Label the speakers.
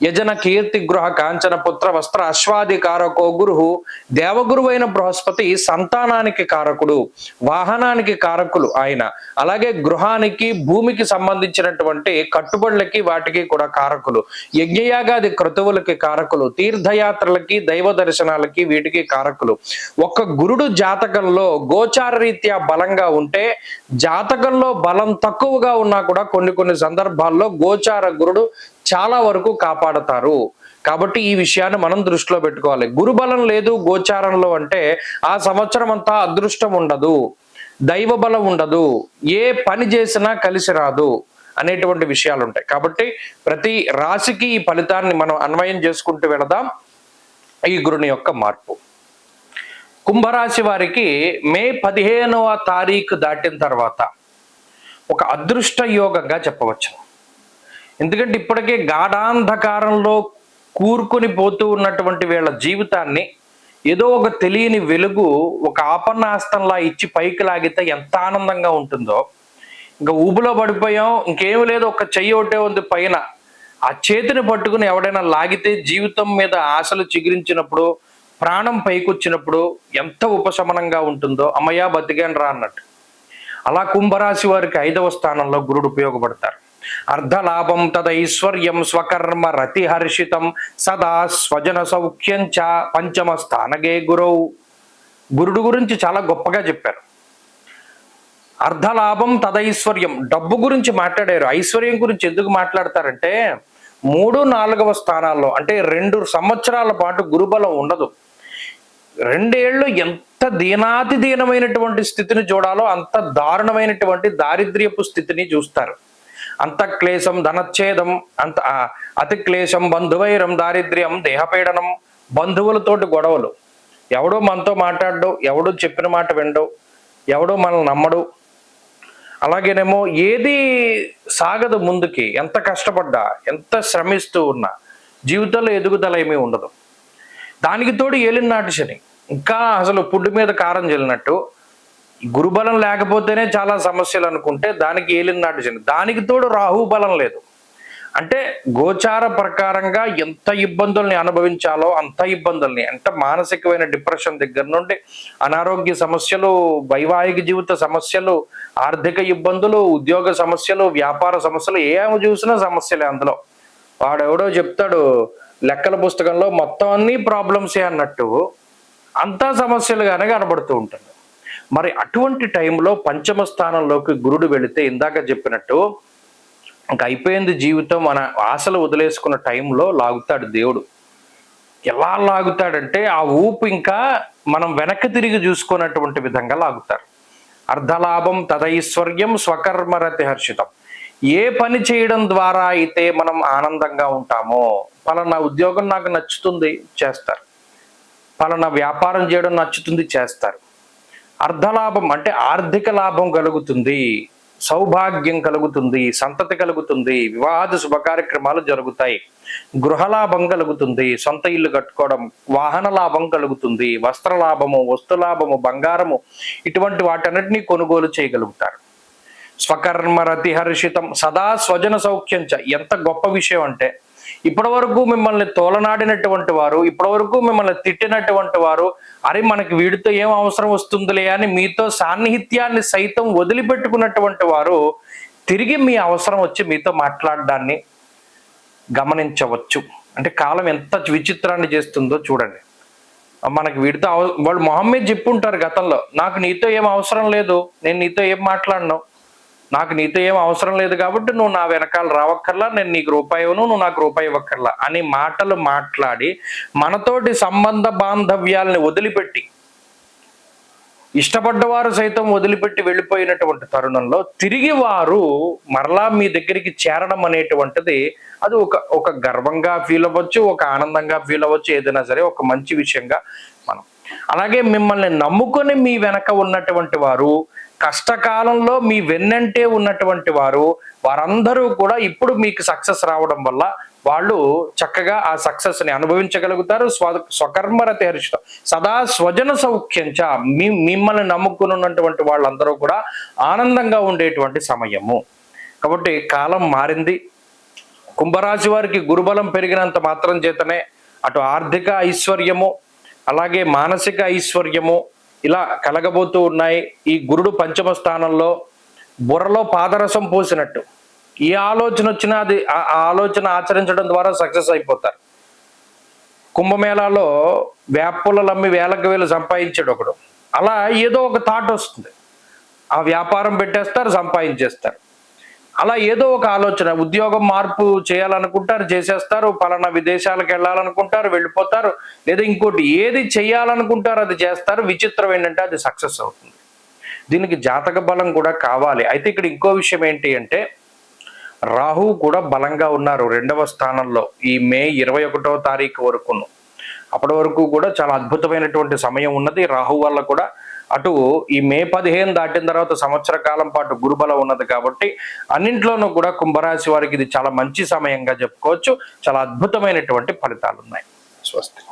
Speaker 1: యజన కీర్తి గృహ కాంచన పుత్ర వస్త్ర అశ్వాది కారకో గురు దేవగురువైన బృహస్పతి సంతానానికి కారకుడు వాహనానికి కారకులు ఆయన. అలాగే గృహానికి భూమికి సంబంధించినటువంటి కట్టుబడులకి వాటికి కూడా కారకులు. యజ్ఞయాగాది క్రతువులకి కారకులు తీర్థయాత్రలకి దైవ దర్శనాలకి వీటికి కారకులు. ఒక్క గురుడు జాతకంలో గోచార రీత్యా బలంగా ఉంటే జాతకంలో బలం తక్కువగా ఉన్నా కూడా కొన్ని కొన్ని సందర్భాల్లో గోచార గురుడు చాలా వరకు కాపాడతారు. కాబట్టి ఈ విషయాన్ని మనం దృష్టిలో పెట్టుకోవాలి. గురుబలం లేదు గోచారంలో అంటే ఆ సంవత్సరం అంతా అదృష్టం ఉండదు దైవ బలం ఉండదు ఏ పని చేసినా కలిసి రాదు అనేటువంటి విషయాలు ఉంటాయి. కాబట్టి ప్రతి రాశికి ఈ ఫలితాన్ని మనం అన్వయం చేసుకుంటూ వెళదాం. ఈ గురుని యొక్క మార్పు. కుంభరాశి వారికి మే పదిహేనవ తారీఖు దాటిన తర్వాత ఒక అదృష్ట యోగంగా చెప్పవచ్చు. ఎందుకంటే ఇప్పటికే గాఢాంధకారంలో కూరుకొని పోతూ ఉన్నటువంటి వీళ్ళ జీవితాన్ని ఏదో ఒక తెలియని వెలుగు ఒక ఆపన్నాస్తంలా ఇచ్చి పైకి లాగితే ఎంత ఆనందంగా ఉంటుందో. ఇంకా ఊబులో పడిపోయాం ఇంకేం లేదు ఒక చెయ్యి ఒకటే ఉంది పైన. ఆ చేతిని పట్టుకుని ఎవడైనా లాగితే జీవితం మీద ఆశలు చిగురించినప్పుడు ప్రాణం పైకొచ్చినప్పుడు ఎంత ఉపశమనంగా ఉంటుందో అమ్మయ్య బతికాను రా అన్నట్టు. అలా కుంభరాశి వారికి ఐదవ స్థానంలో గురుడు ఉపయోగపడతారు. అర్ధలాభం తదైశ్వర్యం స్వకర్మ రతిహర్షితం సదా స్వజన సౌఖ్యం చ పంచమ స్థానగే గురవు గురుడు గురించి చాలా గొప్పగా చెప్పారు. అర్ధలాభం తదైశ్వర్యం డబ్బు గురించి మాట్లాడారు. ఐశ్వర్యం గురించి ఎందుకు మాట్లాడతారంటే మూడు నాలుగవ స్థానాల్లో అంటే రెండు సంవత్సరాల పాటు గురుబలం ఉండదు. రెండేళ్ళు ఎంత దీనాతి దీనమైనటువంటి స్థితిని చూడాలో అంత దారుణమైనటువంటి దారిద్ర్యపు స్థితిని చూస్తారు. అంత క్లేశం ధనచ్ఛేదం అంత అతి క్లేశం బంధువైరం దారిద్ర్యం దేహపీడనం బంధువులతోటి గొడవలు. ఎవడో మనతో మాట్లాడడు ఎవడో చెప్పిన మాట వినడు ఎవడో మనల్ని నమ్మడు. అలాగేనేమో ఏది సాగదు ముందుకి ఎంత కష్టపడ్డా ఎంత శ్రమిస్తూ ఉన్నా జీవితంలో ఎదుగుదల ఏమీ ఉండదు. దానికి తోడు ఏలినాటి శని. ఇంకా అసలు పుడ్డు మీద కారం చెల్లినట్టు గురుబలం లేకపోతేనే చాలా సమస్యలు అనుకుంటే దానికి ఏలినాడు చిన్న దానికి తోడు రాహు బలం లేదు. అంటే గోచార ప్రకారంగా ఎంత ఇబ్బందుల్ని అనుభవించాలో అంత ఇబ్బందుల్ని అంటే మానసికమైన డిప్రెషన్ దగ్గర నుండి అనారోగ్య సమస్యలు వైవాహిక జీవిత సమస్యలు ఆర్థిక ఇబ్బందులు ఉద్యోగ సమస్యలు వ్యాపార సమస్యలు ఏమి చూసినా సమస్యలే అందులో. వాడెవడో చెప్తాడు లెక్కల పుస్తకంలో మొత్తం అన్ని ప్రాబ్లమ్సే అన్నట్టు అంతా సమస్యలుగానే కనబడుతూ ఉంటుంది మరి అటువంటి టైంలో పంచమ స్థానంలోకి గురుడు వెళితే ఇందాక చెప్పినట్టు ఇంక అయిపోయింది జీవితం మన ఆశలు వదిలేసుకున్న టైంలో లాగుతాడు దేవుడు. ఎలా లాగుతాడంటే ఆ ఊపు ఇంకా మనం వెనక్కి తిరిగి చూసుకున్నటువంటి విధంగా లాగుతారు. అర్ధలాభం తదైశ్వర్యం స్వకర్మరతి హర్షితం. ఏ పని చేయడం ద్వారా అయితే మనం ఆనందంగా ఉంటామో పలానా ఉద్యోగం నాకు నచ్చుతుంది చేస్తారు. పలానా వ్యాపారం చేయడం నచ్చుతుంది చేస్తారు. అర్ధలాభం అంటే ఆర్థిక లాభం కలుగుతుంది సౌభాగ్యం కలుగుతుంది సంతతి కలుగుతుంది వివాహాది శుభ కార్యక్రమాలు జరుగుతాయి. గృహలాభం కలుగుతుంది సొంత ఇల్లు కట్టుకోవడం వాహన లాభం కలుగుతుంది వస్త్ర లాభము వస్తు లాభము బంగారము ఇటువంటి వాటన్నిటినీ కొనుగోలు చేయగలుగుతారు. స్వకర్మరతి హర్షితం సదా స్వజన సౌఖ్యం చ. ఎంత గొప్ప విషయం అంటే ఇప్పటి వరకు మిమ్మల్ని తోలనాడినటువంటి వారు ఇప్పటి వరకు మిమ్మల్ని తిట్టినటువంటి వారు అరే మనకి వీడితో ఏం అవసరం వస్తుందిలే అని మీతో సాన్నిహిత్యాన్ని సైతం వదిలిపెట్టుకున్నటువంటి వారు తిరిగి మీ అవసరం వచ్చి మీతో మాట్లాడడాన్ని గమనించవచ్చు. అంటే కాలం ఎంత విచిత్రాన్ని చేస్తుందో చూడండి. మనకి వీడితో అవ- వాళ్ళు మొహమ్మద్ చెప్పుంటారు గతంలో. నాకు నీతో ఏం అవసరం లేదు నేను నీతో ఏం మాట్లాడను. నాకు నీతో ఏం అవసరం లేదు కాబట్టి నువ్వు నా వెనకాల రావక్కర్లా నేను నీకు రూపాయి ఇవ్వను నువ్వు నాకు రూపాయి ఇవ్వక్కర్లా అని మాటలు మాట్లాడి మనతోటి సంబంధ బాంధవ్యాల్ని వదిలిపెట్టి ఇష్టపడ్డవారు సైతం వదిలిపెట్టి వెళ్ళిపోయినటువంటి తరుణంలో తిరిగి వారు మరలా మీ దగ్గరికి చేరడం అనేటువంటిది అది ఒక ఒక గర్వంగా ఫీల్ అవ్వచ్చు ఒక ఆనందంగా ఫీల్ అవ్వచ్చు ఏదైనా సరే ఒక మంచి విషయంగా మనం. అలాగే మిమ్మల్ని నమ్ముకొని మీ వెనక ఉన్నటువంటి వారు కష్టకాలంలో మీ వెన్నంటే ఉన్నటువంటి వారు వారందరూ కూడా ఇప్పుడు మీకు సక్సెస్ రావడం వల్ల వాళ్ళు చక్కగా ఆ సక్సెస్ని అనుభవించగలుగుతారు. స్వ స్వకర్మరత హర్షితం సదా స్వజన సౌఖ్యంచ మీ మిమ్మల్ని నమ్ముకుని ఉన్నటువంటి వాళ్ళందరూ కూడా ఆనందంగా ఉండేటువంటి సమయము. కాబట్టి కాలం మారింది. కుంభరాశి వారికి గురుబలం పెరిగినంత మాత్రం చేతనే అటు ఆర్థిక ఐశ్వర్యము అలాగే మానసిక ఐశ్వర్యము ఇలా కలగబోతూ ఉన్నాయి. ఈ గురుడు పంచమ స్థానంలో బుర్రలో పాదరసం పోసినట్టు. ఏ ఆలోచన వచ్చినా అది ఆ ఆలోచన ఆచరించడం ద్వారా సక్సెస్ అయిపోతారు. కుంభమేళాలో వేపులలు అమ్మి వేలకు వేలు సంపాదించాడు ఒకడు. అలా ఏదో ఒక థాట్ వస్తుంది. ఆ వ్యాపారం పెట్టేస్తారు సంపాదించేస్తారు. అలా ఏదో ఒక ఆలోచన ఉద్యోగం మార్పు చేయాలనుకుంటారు చేసేస్తారు పలానా విదేశాలకు వెళ్ళాలనుకుంటారు వెళ్ళిపోతారు లేదా ఇంకోటి ఏది చేయాలనుకుంటారు అది చేస్తారు విచిత్రం ఏంటంటే అది సక్సెస్ అవుతుంది. దీనికి జాతక బలం కూడా కావాలి. అయితే ఇక్కడ ఇంకో విషయం ఏంటి అంటే రాహు కూడా బలంగా ఉన్నారు రెండవ స్థానంలో ఈ మే ఇరవై ఒకటో తారీఖు వరకును. అప్పటి వరకు కూడా చాలా అద్భుతమైనటువంటి సమయం ఉన్నది. రాహు వల్ల కూడా అటు ఈ మే పదిహేను దాటిన తర్వాత సంవత్సర కాలం పాటు గురుబలం ఉన్నది కాబట్టి అన్నింట్లోనూ కూడా కుంభరాశి వారికి ఇది చాలా మంచి సమయంగా చెప్పుకోవచ్చు. చాలా అద్భుతమైనటువంటి ఫలితాలు ఉన్నాయి స్వస్తి.